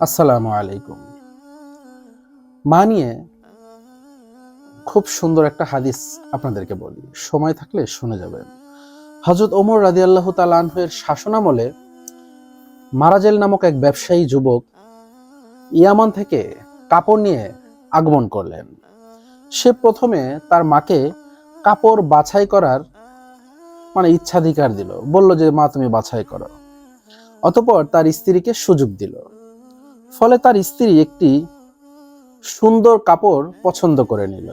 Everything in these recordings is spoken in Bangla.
আসসালামু আলাইকুম। মা নিয়ে খুব সুন্দর একটা হাদিস আপনাদেরকে বলি। সময় থাকলে শুনে যাবেন। হজরত ওমর রাজি আল্লাহ তালাহের শাসনামলে মারাজেল নামক এক ব্যবসায়ী যুবক ইয়ামান থেকে কাপড় নিয়ে আগমন করলেন। সে প্রথমে তার মাকে কাপড় বাছাই করার মানে ইচ্ছাধিকার দিল। বলল যে, মা, তুমি বাছাই করো। অতপর তার স্ত্রীকে সুযোগ দিল। ফলে তার স্ত্রী একটি সুন্দর কাপড় পছন্দ করে নিল।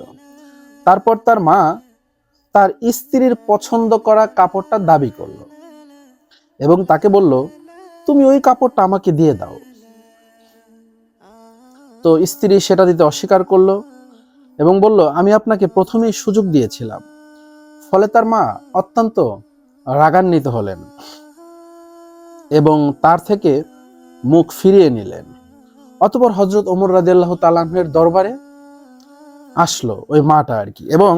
তারপর তার মা তার স্ত্রীর পছন্দ করা কাপড়টা দাবি করল এবং তাকে বলল, তুমি ওই কাপড়টা আমাকে দিয়ে দাও। তো স্ত্রী সেটা দিতে অস্বীকার করল এবং বলল, আমি আপনাকে প্রথমেই সুযোগ দিয়েছিলাম। ফলে তার মা অত্যন্ত রাগান্বিত হলেন এবং তার থেকে মুখ ফিরিয়ে নিলেন। অতপর হজরত ওমর রাজিয়াল্লাহ তালাহের দরবারে আসলো ওই মাটা আর কি এবং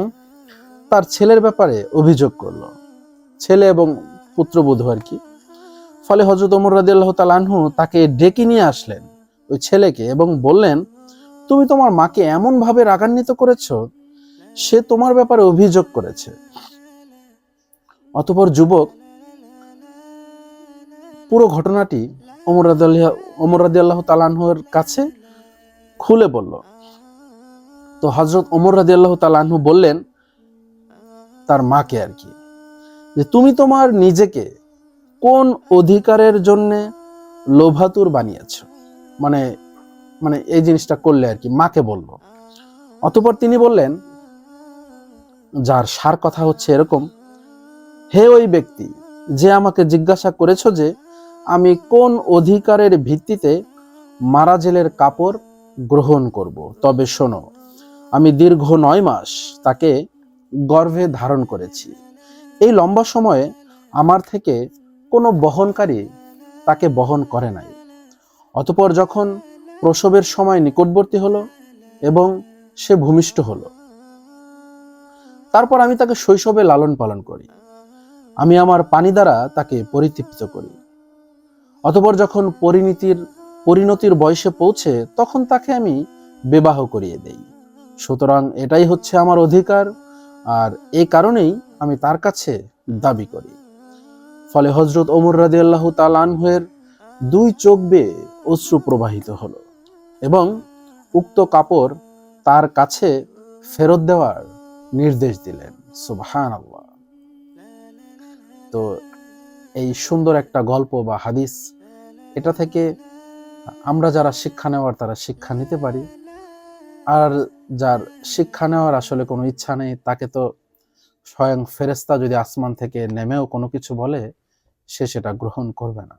তার ছেলের ব্যাপারে অভিযোগ করল। ছেলে এবং পুত্রবধূ আর কি। ফলে হজরত ওমর রাজিয়াল্লাহ তালাহু তাকে ডেকে নিয়ে আসলেন ওই ছেলেকে এবং বললেন, তুমি তোমার মাকে এমন ভাবে রাগান্বিত করেছ, সে তোমার ব্যাপারে অভিযোগ করেছে। অতপর যুবক পুরো ঘটনাটি ওমর রাদিয়াল্লাহ ওমর রাদিয়াল্লাহ তালানহুর কাছে খুলে বলল। তো হজরত ওমর রাদিয়াল্লাহ তালানহু বললেন, তার মাকে আর কি? যে তুমি তোমার নিজেকে কোন অধিকারের জন্য লোভাতুর বানিয়েছ? মানে মানে এই জিনিসটা করলে আর কি, মাকে বলল। অতপর তিনি বললেন, যার সার কথা হচ্ছে এরকম, হে ওই ব্যক্তি, যে আমাকে জিজ্ঞাসা করেছ যে আমি কোন অধিকারের ভিত্তিতে মারা জেলের কাপড় গ্রহণ করব? তবে শোনো, আমি দীর্ঘ নয় মাস তাকে গর্ভে ধারণ করেছি। এই লম্বা সময়ে আমার থেকে কোনো বহনকারী তাকে বহন করে নাই। অতপর যখন প্রসবের সময় নিকটবর্তী হলো এবং সে ভূমিষ্ঠ হলো, তারপর আমি তাকে শৈশবে লালন পালন করি। আমি আমার পানি দ্বারা তাকে পরিতৃপ্ত করি। অতপর যখন পরিণতির পরিণতির বয়সে পৌঁছে, তখন তাকে আমি বিবাহ করিয়ে দেই। সুতরাং এটাই হচ্ছে আমার অধিকার, আর এই কারণেই আমি তার কাছে দাবি করি। ফলে হজরত ওমর রাজি আল্লাহ তালানহের দুই চোখ বেয়ে অশ্রু প্রবাহিত হলো এবং উক্ত কাপড় তার কাছে ফেরত দেওয়ার নির্দেশ দিলেন। সুবহান আল্লাহ তো এই সুন্দর একটা গল্প বা হাদিস, এটা থেকে আমরা যারা শিক্ষা নেওয়ার, তারা শিক্ষা নিতে পারি। আর যার শিক্ষা নেওয়ার আসলে কোনো ইচ্ছা নেই, তাকে তো স্বয়ং ফেরেস্তা যদি আসমান থেকে নেমেও কোনো কিছু বলে, সে সেটা গ্রহণ করবে না।